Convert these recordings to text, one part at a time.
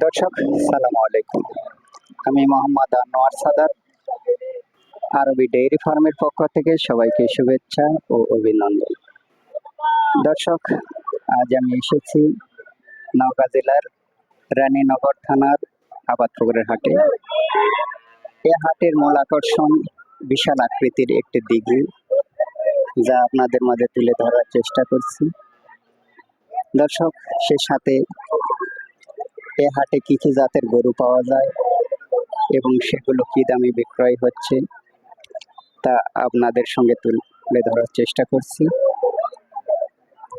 দর্শক সালাম আলাইকুম। আমি মোহাম্মদ আনোয়ার সাদাত, আরবি ডেইরি ফার্মের পক্ষ থেকে সবাইকে শুভেচ্ছা ও অভিনন্দন। দর্শক, আজ আমি এসেছি নওগাঁ জেলার রানীনগর থানার আবাদপুকুরের হাটে। এ হাটের মূল আকর্ষণ বিশাল আকৃতির একটি দিঘি, যা আপনাদের মাঝে তুলে ধরার চেষ্টা করছি। দর্শক, সে সাথে এ হাটে কি কি জাতের গরু পাওয়া যায় এবং সেগুলো কি দামে বিক্রয় হচ্ছে, তা আপনাদের সঙ্গে তুলে ধরার চেষ্টা করছি।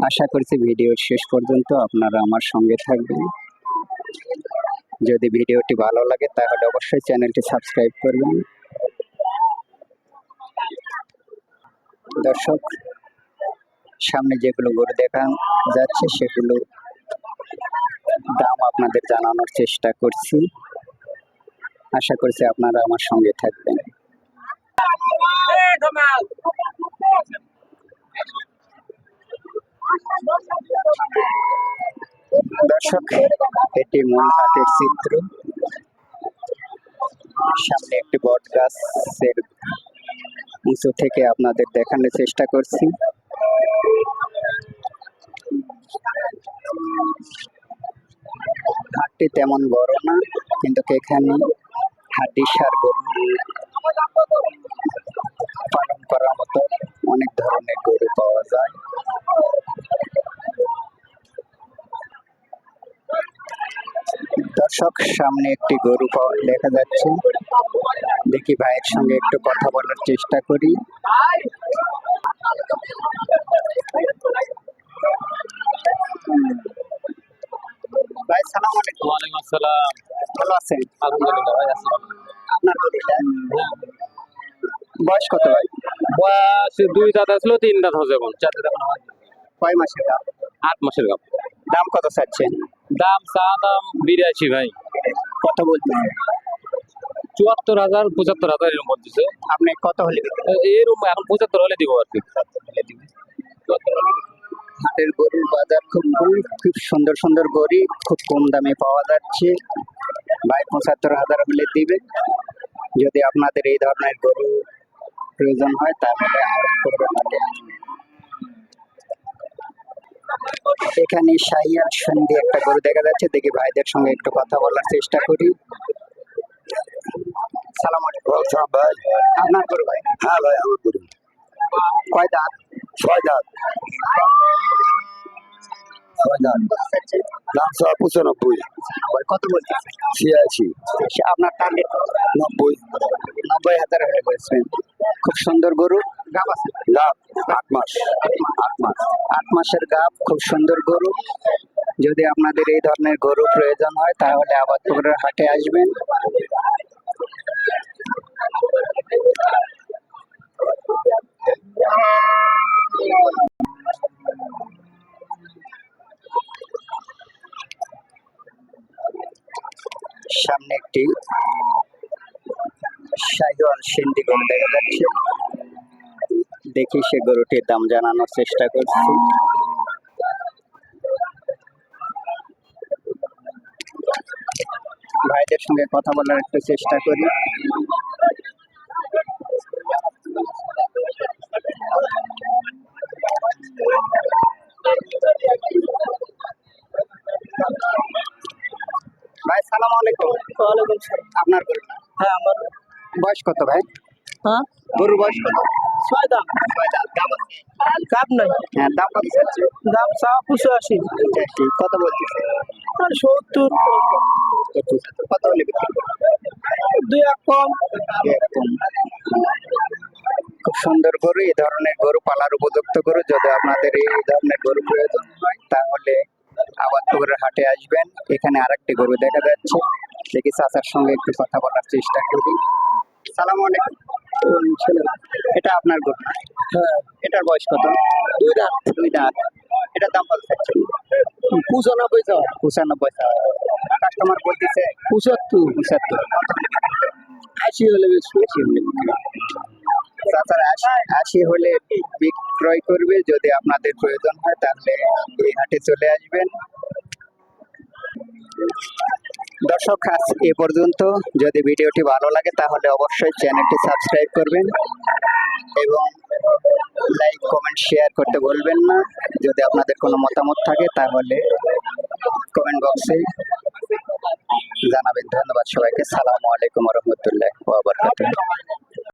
আশা করছি ভিডিওর শেষ পর্যন্ত আপনারা আমার সঙ্গে থাকবেন। যদি ভিডিওটি ভালো লাগে, তাহলে অবশ্যই চ্যানেলটি সাবস্ক্রাইব করবেন। দর্শক, সামনে যেগুলো গরু দেখা যাচ্ছে, সেগুলো দাম আপনাদের জানানোর চেষ্টা করছি। আশা করছি আপনারা আমার সঙ্গে থাকবেন। দর্শক, এটি মূল হাটের চিত্র। সামনে একটি বট গাছের উঁচু থেকে আপনাদের দেখানোর চেষ্টা করছি। হাটটি তেমন বড় না, কিন্তু এখানে হাড্ডি সার গরু পালন করার মতো অনেক ধরনের গরু পাওয়া যায়। দর্শক, সামনে একটি গরু পাওয়া দেখা যাচ্ছে। দেখি ভাইয়ের সঙ্গে একটু কথা বলার চেষ্টা করি। ভাই সালাম আলাইকুম আসসালাম। ভালো আছেন? আলহামদুলিল্লাহ ভাই আছি আপনার বয়স কত ভাই? বয়স দুই দাঁত আসলো তিন দাঁত হচ্ছে এখন চার দাঁত কয় মাসের দাম? আট মাসের গাপ দাম কত চাচ্ছেন? দাম চা দাম বিরাশি ভাই। কত বলছেন? চুয়াত্তর হাজার পঁচাত্তর হাজার এরকম বলতেছে। আপনি কত হলে এরকম এখন পঁচাত্তর হলে দিব আর কি। হাটের গরুর বাজার খুব খুব- খুব সুন্দর সুন্দর গরু খুব কম দামে পাওয়া যাচ্ছে। ভাই পঁচাত্তর হাজার হলে দিবে যদি আপনাদের এই ধরনের গরু প্রয়োজন হয় তাহলে। এখানে শাহিয়ার সন্ধি একটা গরু দেখা যাচ্ছে। দেখি ভাইদের সঙ্গে একটু কথা বলার চেষ্টা করি। সালাম আলাইকুম। ভাই। আপনার গরু ভাই? হ্যাঁ ভাই আমার গরু। কয় দাঁত? ছয় দাঁত ছয় দাঁত দাম সব পঁচানব্বই ভাই কত বলছেন ছিয়াশি আপনার টার্গেট নব্বই নব্বই হাজার বলছেন খুব সুন্দর গরু আছে। লাভ আট মাস। আট মাস। আট মাসের গাব খুব সুন্দর গরু। যদি আপনাদের এই ধরনের গরু প্রয়োজন হয় তাহলে আবাদপুরের হাটে আসবেন। সামনে একটি শাহিওয়াল সিন্ডি গরু দেখা যাচ্ছে। দেখি সে গরুটির দাম জানানোর চেষ্টা করছি। ভাইদের সঙ্গে কথা বলার একটু চেষ্টা করি। ভাই সালাম আলাইকুম। ওয়ালাইকুম সালাম। আপনার গরু? হ্যাঁ আমার। বয়স কত ভাই? হ্যাঁ? গরুর বয়স কত? ছয় দাম ছয় দাঁত, দাম আছে? কাপ নাই। হ্যাঁ দাম কত চাচ্ছে দাম পঁচাশি। পঁচাশি। কত আর সত্তর। কত হলে দুই এক কম। খুব সুন্দর গরু এই ধরনের গরু পালার উপযুক্ত গরু। যদি আপনাদের এই ধরনের গরু প্রয়োজন হয় তাহলে আবাদপুরের হাটে আসবেন। এখানে আরেকটি গরু দেখা যাচ্ছে। দেখি চাচার সঙ্গে একটু কথা বলার চেষ্টা করি। সালাম আলাইকুম। এটা আপনার গরু হ্যাঁ। এটার বয়স কত? দুই দাঁত। দুই দাঁত। এটার দাম কত চাচ্ছেন? পঁচানব্বই টাকা পঁচানব্বই কাস্টমার বলতেছে পঁচাত্তর। পঁচাত্তর? আশি হলে বেশি আশি হলে আশি হলে বিক্রয় করবে। যদি আপনাদের প্রয়োজন হয় তাহলে এই হাটে চলে আসবেন। দর্শক, আজ এ পর্যন্ত। যদি ভিডিওটি ভালো লাগে, তাহলে অবশ্যই চ্যানেলটি সাবস্ক্রাইব করবেন এবং লাইক, কমেন্ট, শেয়ার করতে বলবেন না। যদি আপনাদের কোনো মতামত থাকে, তাহলে কমেন্ট বক্সে জানাবেন। ধন্যবাদ সবাইকে। সালামু আলাইকুম রহমতুল্লাহ